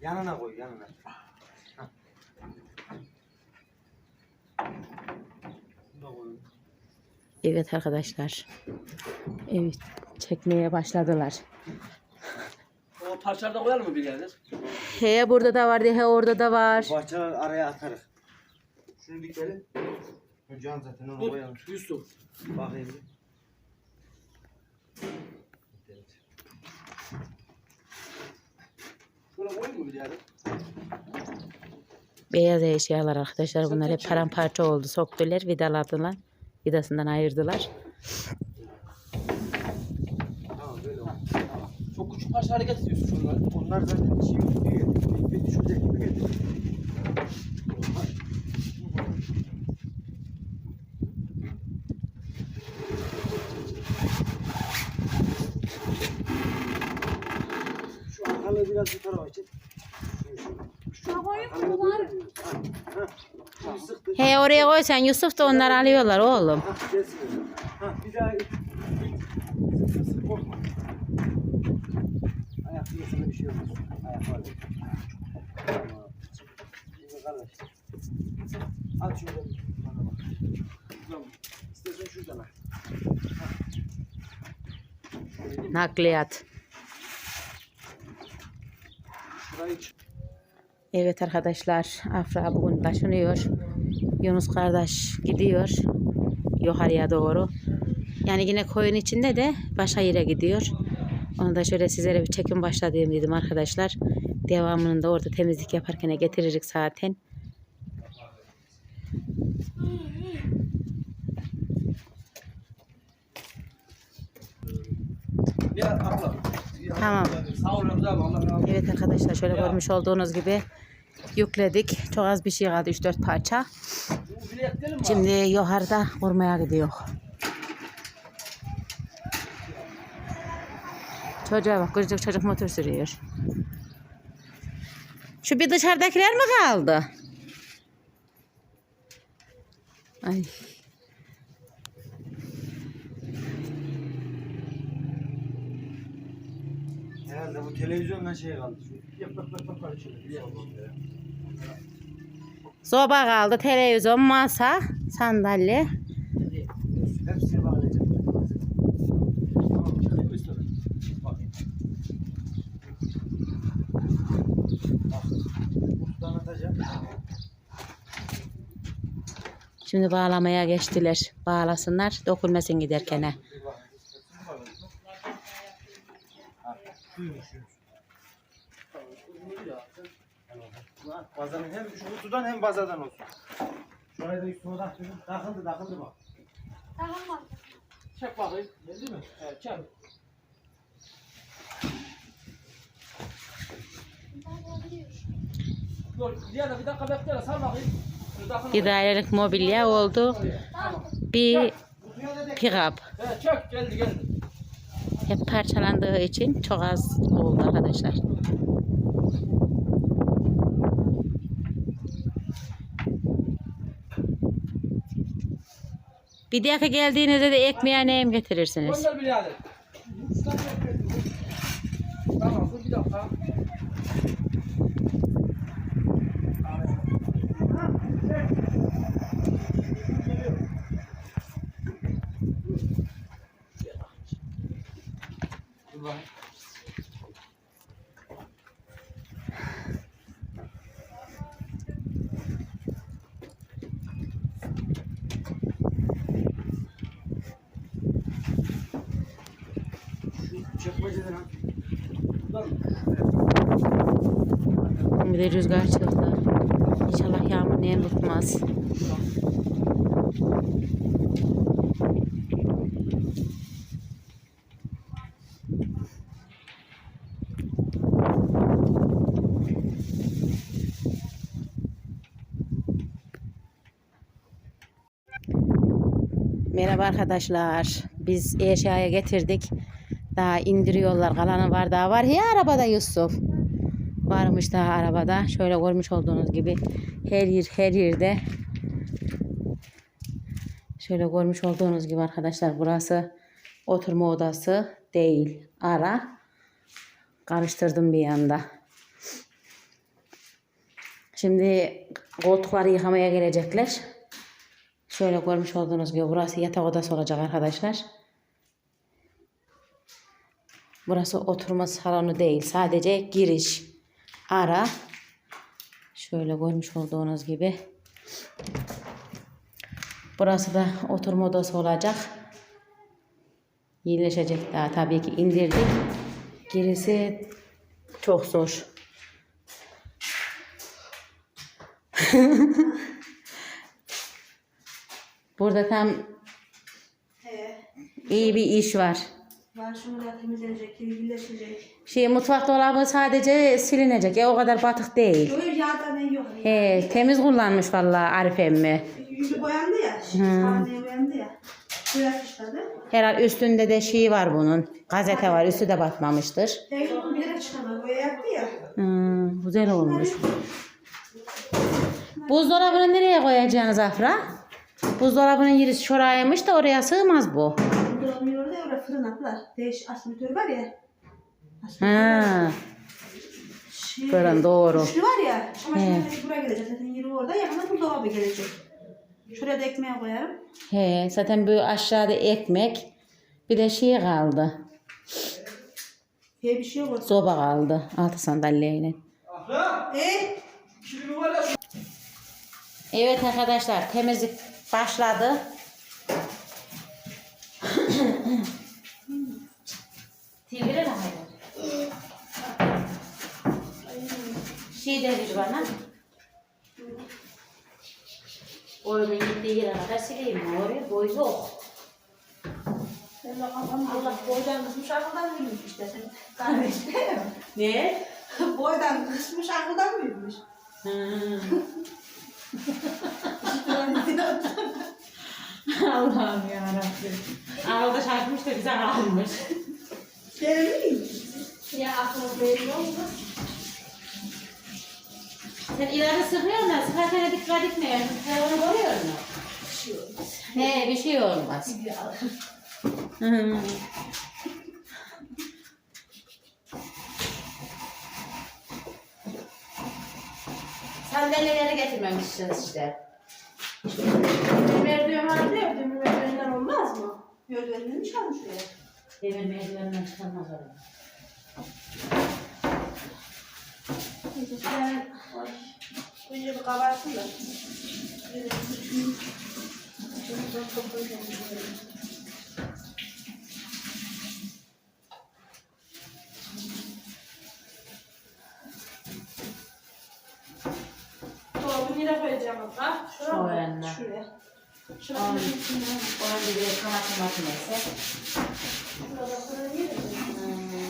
Yanına koy yanına. Hah. Evet arkadaşlar. Evet çekmeye başladılar. O parçaları da koyalım mı bir yerde? He burada da var he orada da var. Bahçeler araya atarız. Şunu dikelim. Bu Can zaten onu koyalım. Dur Yusuf. Bakayım bir. Şöyle koyayım mı bir yerde? Beyaz eşyalar arkadaşlar bunlar hep paramparça oldu. Soktular vidaladılar. Vidasından ayırdılar. Çok küçük parçaları getiriyorsun şunları. Onlar zaten şey yok diyor. Bir düşecek gibi geliyor. Şu arkalığı biraz ha. Şimdi sıktı. He oraya koysan Yusuf da onları alıyorlar oğlum. Ha, gelsin. Ha, bir daha it. it. Sık sık korkma. Ayak yasına bir şey olmaz. Ayak var. Tamam. Şimdi kardeş. At şuradan bana bak. Tamam. İstersen şuradan al. Nakliyat. Şurayı ç- Evet arkadaşlar Afra bugün taşınıyor. Yunus kardeş gidiyor yukarıya doğru. Yani yine koyun içinde de başka yere gidiyor. Onu da şöyle sizlere bir çekim başladığım dedim arkadaşlar. Devamını da orada temizlik yaparken getiririk zaten. Ya abla. Tamam. Evet arkadaşlar şöyle görmüş olduğunuz gibi yükledik. Çok az bir şey kaldı 3-4 parça. Şimdi yukarıda vurmaya gidiyor. Çocuğa bak küçük çocuk motor sürüyor. Şu bir dışarıdakiler mi kaldı? Ay. Herhalde bu televizyonla şey kaldı. Şu Yap yap yap yap yap şöyle. Soba kaldı, televizyon, masa, sandalye. Bağlayacağım. Şimdi bağlamaya geçtiler. Bağlasınlar, dokunmasın giderken. Şu. Bazanın hem şu kutudan hem bazadan olsun. Şurayı da üstüne taktım. Takıldı takıldı bak. Çek bakayım. Geldi mi? Evet çek. Dairelik mobilya oldu. Tamam. Bir pick-up. Evet çek, geldi geldi. Hep parçalandığı için çok az oldu arkadaşlar. Bir dahaki geldiğinizde de ekmeğe neyim getirirsiniz? Tamam bir dakika. Dur. Bir de rüzgar çıktı. İnşallah yağmur neyim tutmaz. Merhaba arkadaşlar. Biz eşyaya getirdik. Daha indiriyorlar. Kalanı var daha var. Ya arabada Yusuf. Varmış daha arabada. Şöyle görmüş olduğunuz gibi her yer her yerde. Şöyle görmüş olduğunuz gibi arkadaşlar burası oturma odası. değil. Ara. Karıştırdım bir yanda. Şimdi koltukları yıkamaya gelecekler. Şöyle görmüş olduğunuz gibi burası yatak odası olacak arkadaşlar. Burası oturma salonu değil. Sadece giriş. Ara. Şöyle görmüş olduğunuz gibi. Burası da oturma odası olacak. İyileşecek daha tabii ki indirdik. Gerisi çok zor. Burada tam He. iyi bir iş var. Var şunlar temizlenecek, kirlileşecek. Şey mutfak dolabı sadece silinecek. Ya o kadar batık değil. Böyle yağdan ne yok. He, temiz kullanmış vallahi Arif emmi. Yüzü boyandı ya. Sahneye boyandı ya. Boyatmışladı. Herhal üstünde de şey var bunun. Gazete var. Üstü de batmamıştır. Tek bir yere çıkamaz. Boya yaptı ya. Hmm, güzel olmuş. Buzdolabını nereye koyacaksınız Afra? Buzdolabının yeri şuraymış da oraya sığmaz bu. Duramıyor orada ya. Orada fırın atlar. Değiş aspiratör var ya. Ha, Şey, fırın doğru. Üçlü var ya. Çamaşır buraya gelecek. Zaten yeri orada. Yakında buzdolabı gelecek. Şuraya da ekmeğe koyarım. He, zaten bu aşağıda ekmek bir de şey kaldı. Diye bir şey yok. Soba kaldı altı sandalyeyle. Afra. E? Kilimi var ya. Evet arkadaşlar temizlik başladı. Tigre mi hayır? Şey dedi bana. Oyunun gittiği yere kadar sileyim mi? Oraya boy yok. Allah boydan kısmış akıldan büyümüş işte. Sen kardeş? Ne? boydan kısmış akıldan büyümüş. Allah'ım yarabbim. Arada şarkmış da bize kalmış. Gelir miyim? Ya aklına koyuyor mu? Sen ileri sıkıyorsun da sıkarken dikkat etmiyorsun. Sen onu görüyor musun? He bir şey olmaz. Hı. Sandalyeleri getirmemişsiniz işte. Merdiven var diyor. Demir merdivenden olmaz mı? Merdivenden mi çalmış oraya? Demir merdivenden çıkarmaz oraya. Neyse sen... Ay. Önce bir kabarsın da. Dolabı nereye koyacağım abla? Şuraya mı? Şuraya. Şuraya. Aynen. Şuraya. Onun de kanatlı makinesi. Şurada fırın yeri mi? Hmm.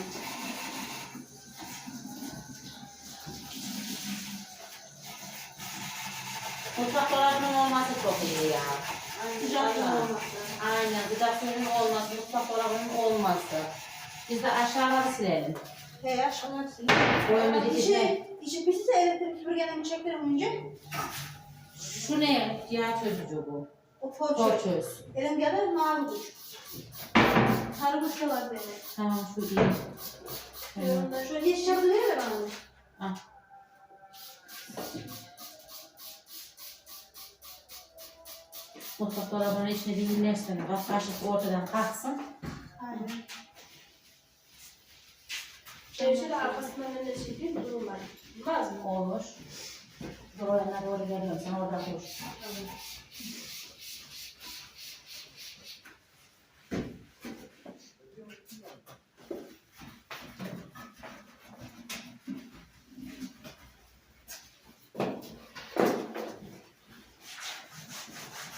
Mutfak dolabının olması çok iyi ya. Sıcak olması. Aynen. Suyunun olması, mutfak dolabının olması. Biz de aşağıları silelim. He aşağıdan sil. Boyunu İçi, dikişe. içi pisiyse elektrik süpürgeden çekerim önce. Şu ne? Yağ çözücü bu. O poğaça. Koçöz. Elim gelir mavi kuş. Sarı kuş da var benim. Tamam şu değil. Evet. Ondan şöyle yeşil de bana. Ah. Mutfak dolabının içine bir inersin. Bak kaşık ortadan kalksın. Aynen. Ben şöyle arkasından önüne çekeyim durum var. Olmaz mı? Olur. Doğruna doğru geliyorum. Sen orada dur.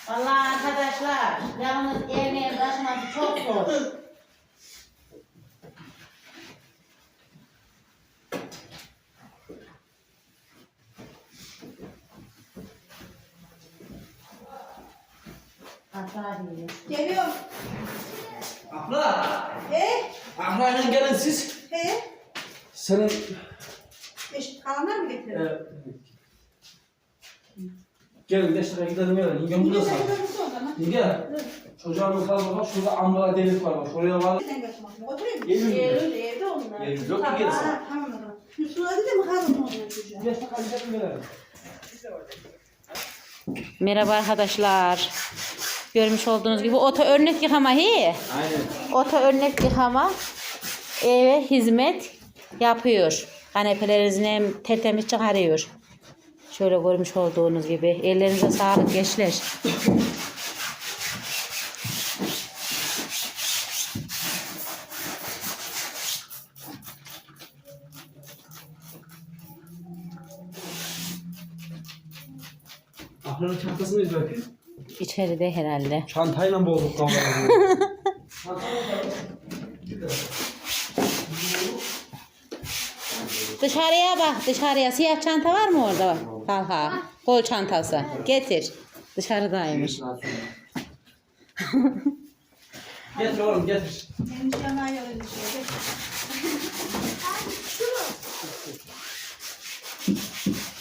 Vallahi arkadaşlar, yalnız evine taşıması çok zor. Geliyorum. Afra. He? İle gelin siz. He? Senin... Eşit kalanlar mı getiriyor? Evet. Gelin 5 dakika gidelim ya. Yengem burada sağ. Yenge. Çocuğumuz kaldı bak şurada ambala delik var bak. Şuraya var. Eylül mü? evde onlar. Eylül yok ki gelsin. Ha, Tamam. Yusuf'a dedim hazır mı oluyor çocuğa? 5 dakika gidelim gelelim. Merhaba arkadaşlar. Görmüş olduğunuz gibi oto örnek yıkama hi. Aynen. Oto örnek yıkama eve hizmet yapıyor. Kanepelerinizi tertemiz çıkarıyor. Şöyle görmüş olduğunuz gibi. Ellerinize sağlık gençler. Aklının çantasını. İçeride herhalde. Çantayla bozduk kamerayı. Dışarıya bak dışarıya. Siyah çanta var mı orada? Talha. Kol çantası. Getir. Dışarıdaymış. getir oğlum getir.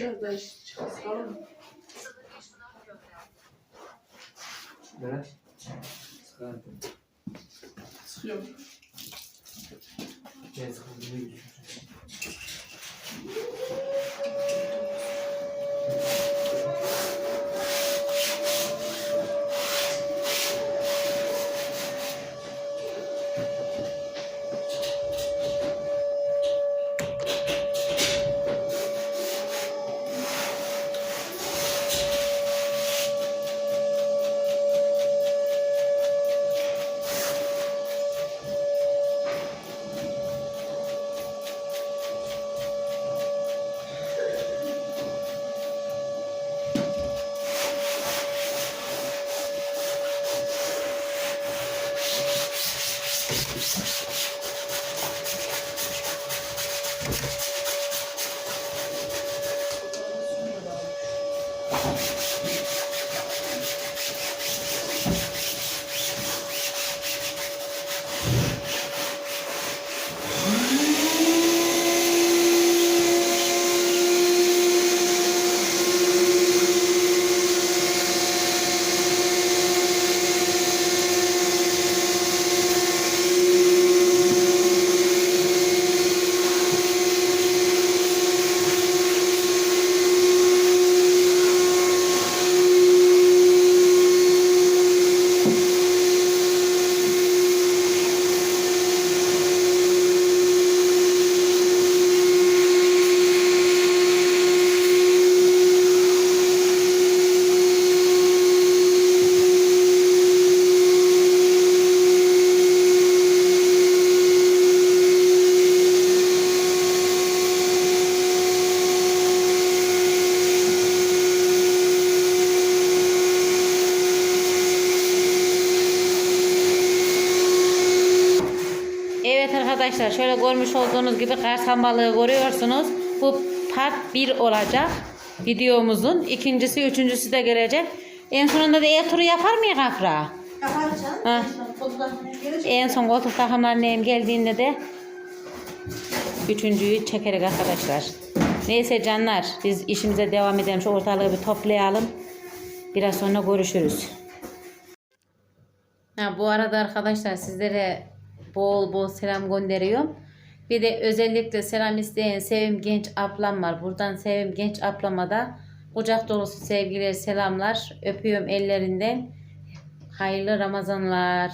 Benim canına öyle bir şey. Nere? Sıkıyorum. Gel sıkıntı Evet karsan balığı görüyorsunuz. Bu part 1 olacak videomuzun. ikincisi üçüncüsü de gelecek. En sonunda da ev turu yapar mıyız Afra? Yaparız canım. En son koltuk takımlarının em geldiğinde de üçüncüyü çekerek arkadaşlar. Neyse canlar biz işimize devam edelim. Şu ortalığı bir toplayalım. Biraz sonra görüşürüz. Ha, bu arada arkadaşlar sizlere bol bol selam gönderiyorum. Bir de özellikle selam isteyen Sevim Genç ablam var. Buradan Sevim Genç ablama da kucak dolusu sevgiler, selamlar. Öpüyorum ellerinden. Hayırlı Ramazanlar.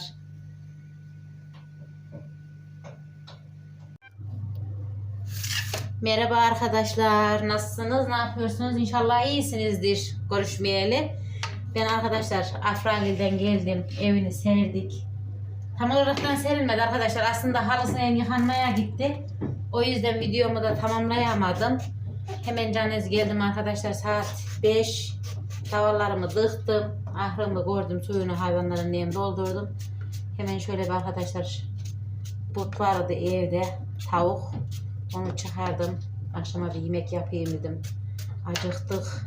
Merhaba arkadaşlar. Nasılsınız? Ne yapıyorsunuz? İnşallah iyisinizdir. Görüşmeyeli. Ben arkadaşlar Afrangil'den geldim. Evini serdik. Tam olaraktan serilmedi arkadaşlar. Aslında halısını yıkanmaya gitti. O yüzden videomu da tamamlayamadım. Hemen canez geldim arkadaşlar. Saat 5. Tavalarımı dıktım. Ahrımı gördüm. Suyunu hayvanların neyim doldurdum. Hemen şöyle bir arkadaşlar. But vardı evde. Tavuk. Onu çıkardım. Akşama bir yemek yapayım dedim. Acıktık.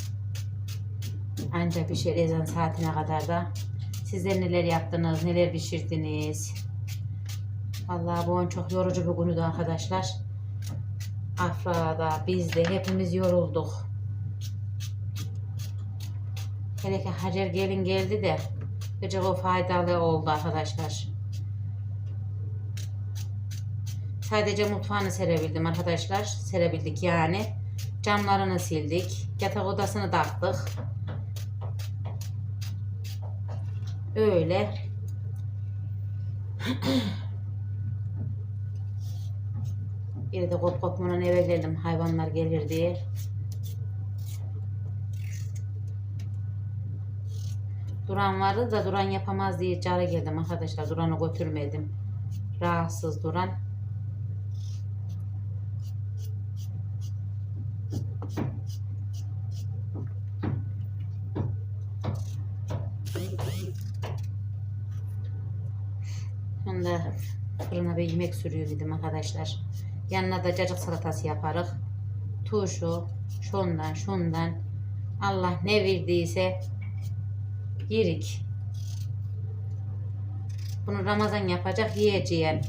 Anca pişer ezan saatine kadar da. Sizler neler yaptınız, neler pişirdiniz? Vallahi bu an çok yorucu bir günüydü arkadaşlar. Afra'da, biz de hepimiz yorulduk. Hele ki Hacer gelin geldi de gıcık o faydalı oldu arkadaşlar. Sadece mutfağını serebildim arkadaşlar. Serebildik yani. Camlarını sildik. Yatak odasını taktık. Öyle. Bir de kop kopmanın eve geldim. Hayvanlar gelir diye. Duran vardı da Duran yapamaz diye cara geldim arkadaşlar. Duran'ı götürmedim. Rahatsız Duran. Fırına bir yemek sürüyor dedim arkadaşlar. Yanına da cacık salatası yaparız. Turşu, şundan, şundan. Allah ne verdiyse yerik. Bunu Ramazan yapacak yiyeceğim.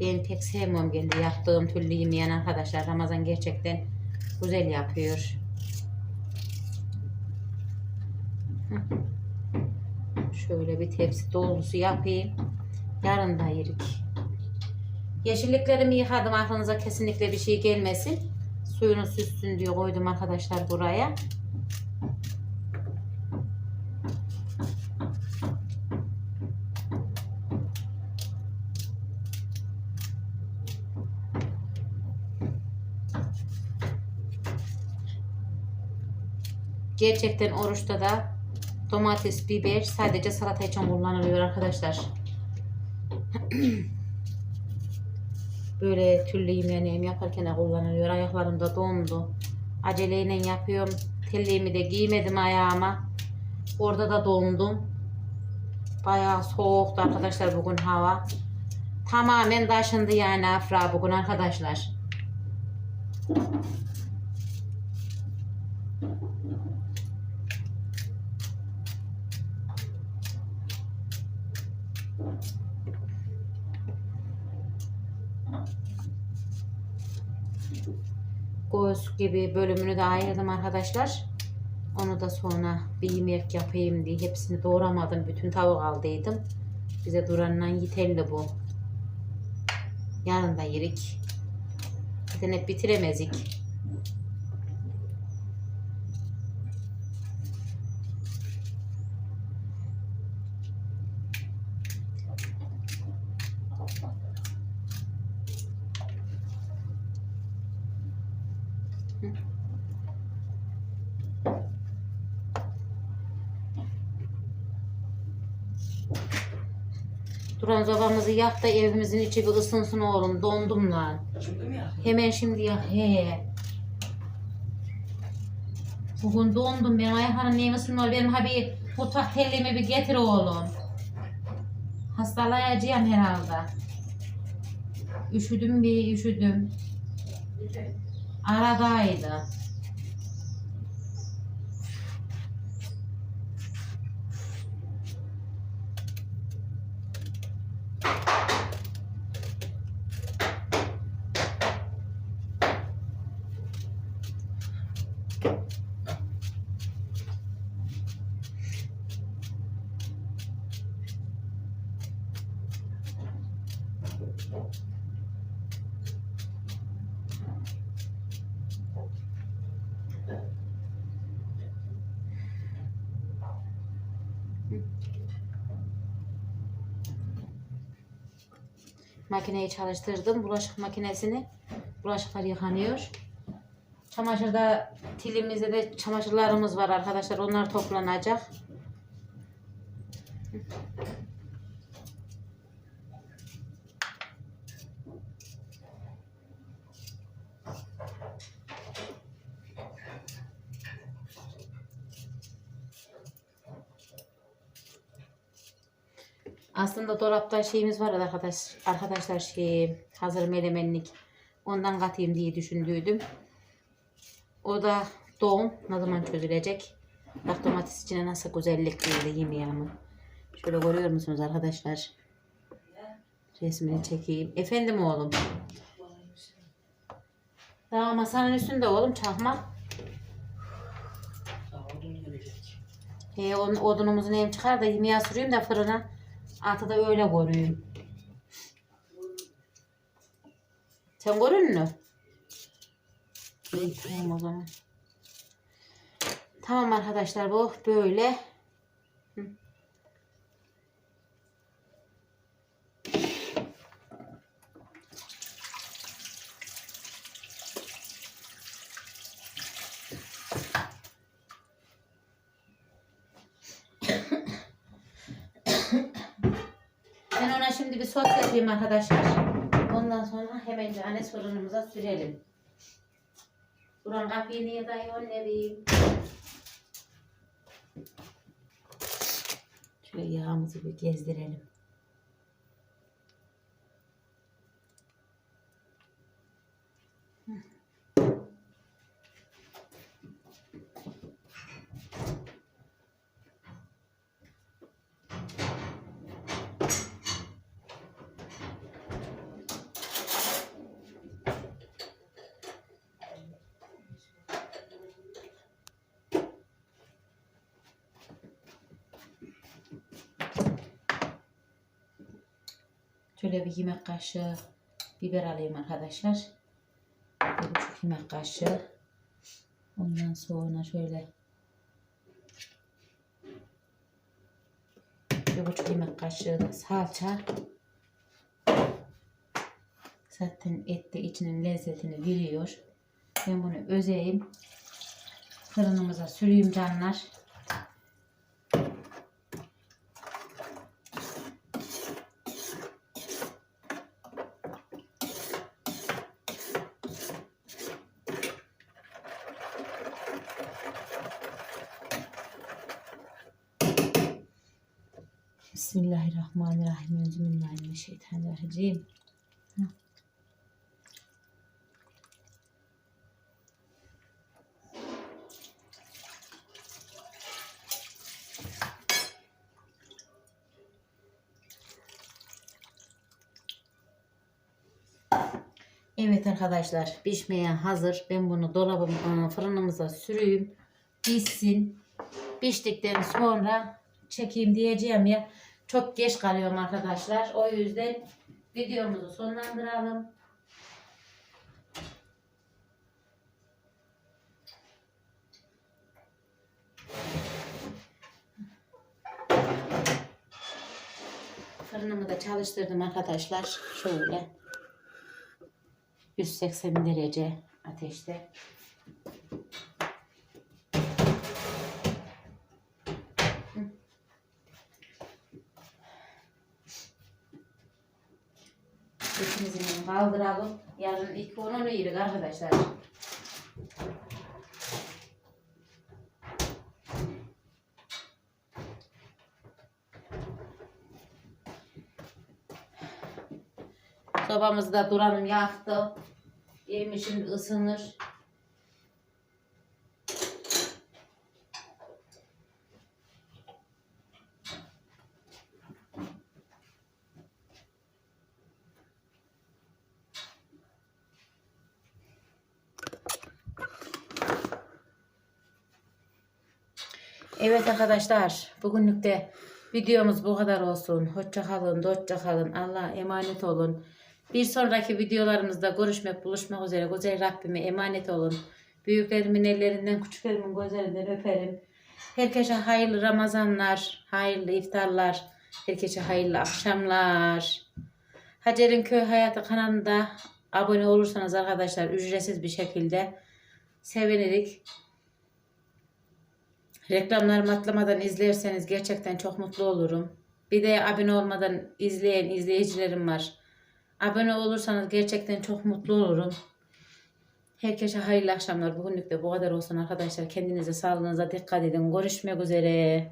Ben pek sevmiyorum kendi yaptığım türlü yemeyen arkadaşlar. Ramazan gerçekten güzel yapıyor. Şöyle bir tepsi dolusu yapayım. Yarın da yerik. Yeşilliklerimi yıkadım. Aklınıza kesinlikle bir şey gelmesin. Suyunu süssün diye koydum arkadaşlar buraya. Gerçekten oruçta da domates, biber sadece salata için kullanılıyor arkadaşlar. Böyle türlü yemeğini yaparken kullanılıyor. Ayaklarım da dondu. Aceleyle yapıyorum. Telliğimi de giymedim ayağıma. Orada da dondum. Bayağı soğuktu arkadaşlar bugün hava. Tamamen taşındı yani Afra bugün arkadaşlar. Göğüs gibi bölümünü de ayırdım arkadaşlar. Onu da sonra bir yemek yapayım diye hepsini doğramadım. Bütün tavuk aldıydım. Bize duranla yeterli bu. Yarın da yerik. Zaten hep bitiremezik. Sobamızı yak da evimizin içi bir ısınsın oğlum. Dondum lan. Şimdi mi? Hemen şimdi yak. He. Bugün dondum ben ayaklarım neyim ısınmıyor. Benim ha bir mutfak telliğimi bir getir oğlum. Hastalayacağım herhalde. Üşüdüm bir üşüdüm. Aradaydı. Makineyi çalıştırdım. Bulaşık makinesini. Bulaşıklar yıkanıyor. Çamaşırda tilimizde de çamaşırlarımız var arkadaşlar. Onlar toplanacak. Aslında dolapta şeyimiz var arkadaş, arkadaşlar şey hazır melemenlik. Ondan katayım diye düşündüydüm. O da doğum ne zaman çözülecek? Bak domates içine nasıl güzellik verdi yemeğimi. Şöyle görüyor musunuz arkadaşlar? Resmini çekeyim. Efendim oğlum. Daha masanın üstünde oğlum çakma. He, onun odunumuzu neyim çıkar da yemeğe süreyim de fırına. Altı da öyle koruyayım. Sen mü? İyi tamam o zaman. Tamam arkadaşlar bu böyle. Hı. Ben ona şimdi bir sos yapayım arkadaşlar. Ondan sonra hemen cane fırınımıza sürelim. Buranın kapıyı niye dayıyor ne bileyim. Şöyle yağımızı bir gezdirelim. Şöyle bir yemek kaşığı biber alayım arkadaşlar. Bir buçuk yemek kaşığı. Ondan sonra şöyle bir buçuk yemek kaşığı salça. Zaten et de içinin lezzetini veriyor. Ben bunu özeyim. Fırınımıza süreyim canlar. Hı. Evet arkadaşlar pişmeye hazır. Ben bunu dolabım fırınımıza süreyim. Pişsin. Piştikten sonra çekeyim diyeceğim ya. Çok geç kalıyorum arkadaşlar. O yüzden videomuzu sonlandıralım. Fırınımı da çalıştırdım arkadaşlar. Şöyle. 180 derece ateşte. Etimizi kaldıralım. Yarın ilk onu yedik arkadaşlar. Sobamızı da duranım yaktı. Yemişim ısınır. Evet arkadaşlar, bugünlük de videomuz bu kadar olsun. Hoşça kalın, hoşça kalın. Allah'a emanet olun. Bir sonraki videolarımızda görüşmek, buluşmak üzere. Güzel Rabbime emanet olun. Büyüklerimin ellerinden, küçüklerimin gözlerinden öperim. Herkese hayırlı Ramazanlar, hayırlı iftarlar, herkese hayırlı akşamlar. Hacer'in Köy Hayatı kanalında abone olursanız arkadaşlar ücretsiz bir şekilde sevinirik. Reklamlarımı atlamadan izlerseniz gerçekten çok mutlu olurum. Bir de abone olmadan izleyen izleyicilerim var. Abone olursanız gerçekten çok mutlu olurum. Herkese hayırlı akşamlar. Bugünlük de bu kadar olsun arkadaşlar. Kendinize sağlığınıza dikkat edin. Görüşmek üzere.